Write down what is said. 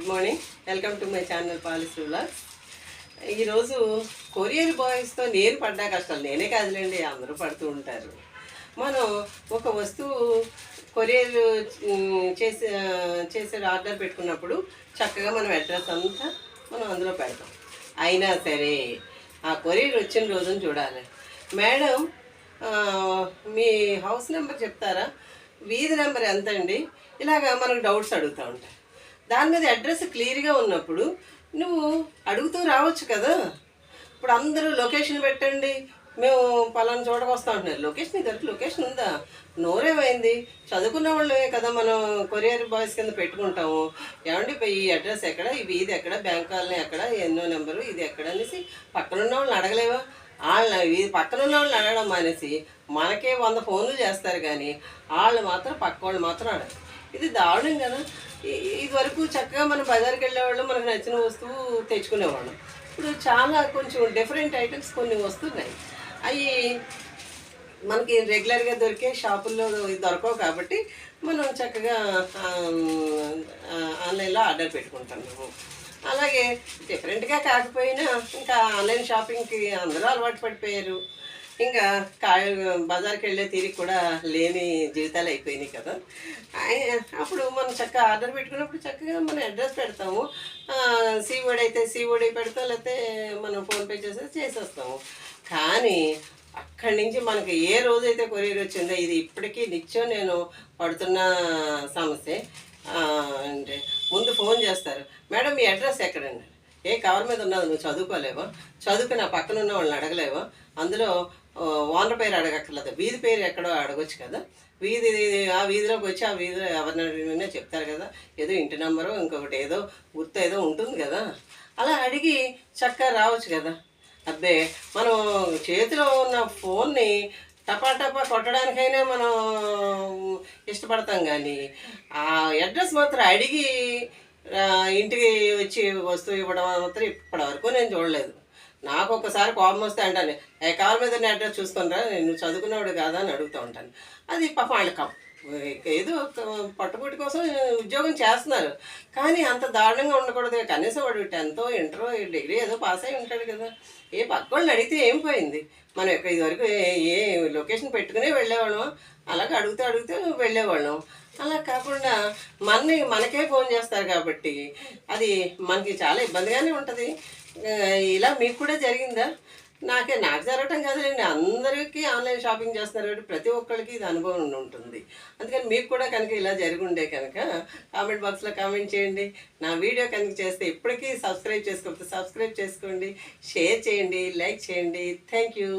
Good morning welcome to my channel polish blogs ఈరోజు courier బాయ్స్తో నేను పడ్డా కష్టాలు. నేనే కాదులేండి అందరూ పడుతూ ఉంటారు. మనం ఒక వస్తువు కొరియర్ చేసే చేసే ఆర్డర్ పెట్టుకున్నప్పుడు చక్కగా మనం అడ్రస్ అంతా మనం అందులో పెడతాం. అయినా సరే ఆ కొరియర్ వచ్చిన రోజును చూడాలి. మేడం మీ హౌస్ నెంబర్ చెప్తారా? వీధి నెంబర్ ఎంత అండి ఇలాగ మనకు డౌట్స్ అడుగుతూ ఉంటాయి దాని మీద అడ్రస్ క్లియర్గా ఉన్నప్పుడు నువ్వు అడుగుతూ రావచ్చు కదా. ఇప్పుడు అందరూ లొకేషన్ పెట్టండి. మేము పలానా చోటకు వస్తా ఉంటున్నారు లొకేషన్ దగ్గర లొకేషన్ ఉందా? నోరేమైంది? చదువుకున్న వాళ్ళే కదా మనం కొరియర్ బాయ్స్ కింద పెట్టుకుంటాము. ఏమండి ఈ అడ్రస్ ఎక్కడ? ఇవి ఇది ఎక్కడ? బ్యాంక్ కాలనీ ఎక్కడ? ఎన్నో నెంబరు? ఇది ఎక్కడ అనేసి పక్కన ఉన్న వాళ్ళని అడగలేవా వాళ్ళ ఇది పక్కన ఉన్న వాళ్ళని అడగడం మానేసి మనకే వంద ఫోన్లు చేస్తారు కానీ వాళ్ళు మాత్రం పక్క వాళ్ళు మాత్రం అడగరు. ఇది దారుణం కదా. ఇ- ఇది వరకు చక్కగా మనం బజార్కి వెళ్ళేవాళ్ళు మనకు నచ్చిన వస్తువు తెచ్చుకునేవాళ్ళం. ఇప్పుడు చాలా కొంచెం డిఫరెంట్ ఐటమ్స్ కొన్ని వస్తున్నాయి. అవి మనకి రెగ్యులర్గా దొరికే షాపుల్లో దొరకవు కాబట్టి మనం చక్కగా ఆన్లైన్లో ఆర్డర్ పెట్టుకుంటున్నాము అలాగే డిఫరెంట్గా కాకపోయినా ఇంకా ఆన్లైన్ షాపింగ్కి అందరూ అలవాటు పడిపోయారు. ఇంకా కాయ బజార్కి వెళ్ళే తీరిక కూడా లేని జీవితాలు అయిపోయినాయి కదా. అప్పుడు మనం చక్కగా ఆర్డర్ పెట్టుకున్నప్పుడు చక్కగా మనం అడ్రస్ పెడతాము. సీఓడి అయితే సీఓడి పెడతాం లేకపోతే మనం ఫోన్పే చేస్తే చేసేస్తాము. కానీ అక్కడి నుంచి మనకి ఏ రోజైతే కొరియర్ వచ్చిందో ఇది ఇప్పటికీ నిత్యం నేను పడుతున్న సమస్య. అంటే ముందు ఫోన్ చేస్తారు మేడం మీ అడ్రస్ ఎక్కడండి? ఏ కవర్ మీద ఉన్నది నువ్వు చదువుకోలేవా? చదువుకు నా పక్కన ఉన్న వాళ్ళని అడగలేవా? అందులో ఓనర్ పేరు అడగక్కర్లేదు. వీధి పేరు ఎక్కడో అడగొచ్చు కదా. వీధి ఆ వీధిలోకి వచ్చి ఆ వీధిలో ఎవరినైనా చెప్తారు కదా. ఏదో ఇంటి నెంబరు ఇంకొకటి ఏదో గుర్తు ఏదో ఉంటుంది కదా. అలా అడిగి చక్కగా రావచ్చు కదా. అబ్బే మనం చేతిలో ఉన్న ఫోన్ని టపా టపా కొట్టడానికైనా మనం ఇష్టపడతాం కానీ ఆ అడ్రస్ మాత్రం అడిగి ఇంటికి వచ్చి వస్తువు ఇవ్వడం మాత్రం ఇప్పటి వరకు నేను చూడలేదు. నాకు ఒకసారి కోపం వస్తే అంటాను ఏ కాల్ మీద నీ అడ్రస్ చూసుకునిరా నేను చదువుకున్నవాడు కాదా? అని అడుగుతూ ఉంటాను. అది పాపం వాళ్ళ ఏదో పట్టుబుట్టి కోసం ఉద్యోగం చేస్తున్నారు. కానీ అంత దారుణంగా ఉండకూడదు. కనీసం వాడు టెన్త్ ఇంటర్ డిగ్రీ ఏదో పాస్ అయి ఉంటాడు కదా. ఏ పక్కవాళ్ళని అడిగితే ఏం పోయింది? మనం ఇక్కడ ఇదివరకు ఏ ఏ లొకేషన్ పెట్టుకునే వెళ్ళేవాళ్ళం అలాగే అడుగుతూ అడుగుతూ వెళ్ళేవాళ్ళం. అలా కాకుండా మనని మనకే ఫోన్ చేస్తారు కాబట్టి అది మనకి చాలా ఇబ్బందిగానే ఉంటుంది. ఇలా మీకు కూడా జరిగిందా? నాకే నాకు జరగటం కాదులేండి. అందరికీ ఆన్లైన్ షాపింగ్ చేస్తున్నారు కాబట్టి ప్రతి ఒక్కరికి ఇది అనుభవం ఉంటుంది. అందుకని మీకు కూడా కనుక ఇలా జరిగి ఉండే కనుక కామెంట్ బాక్స్లో కామెంట్ చేయండి. నా వీడియో కనుక చేస్తే ఇప్పటికీ సబ్స్క్రైబ్ చేసుకోకపోతే సబ్స్క్రైబ్ చేసుకోండి షేర్ చేయండి లైక్ చేయండి. Thank you.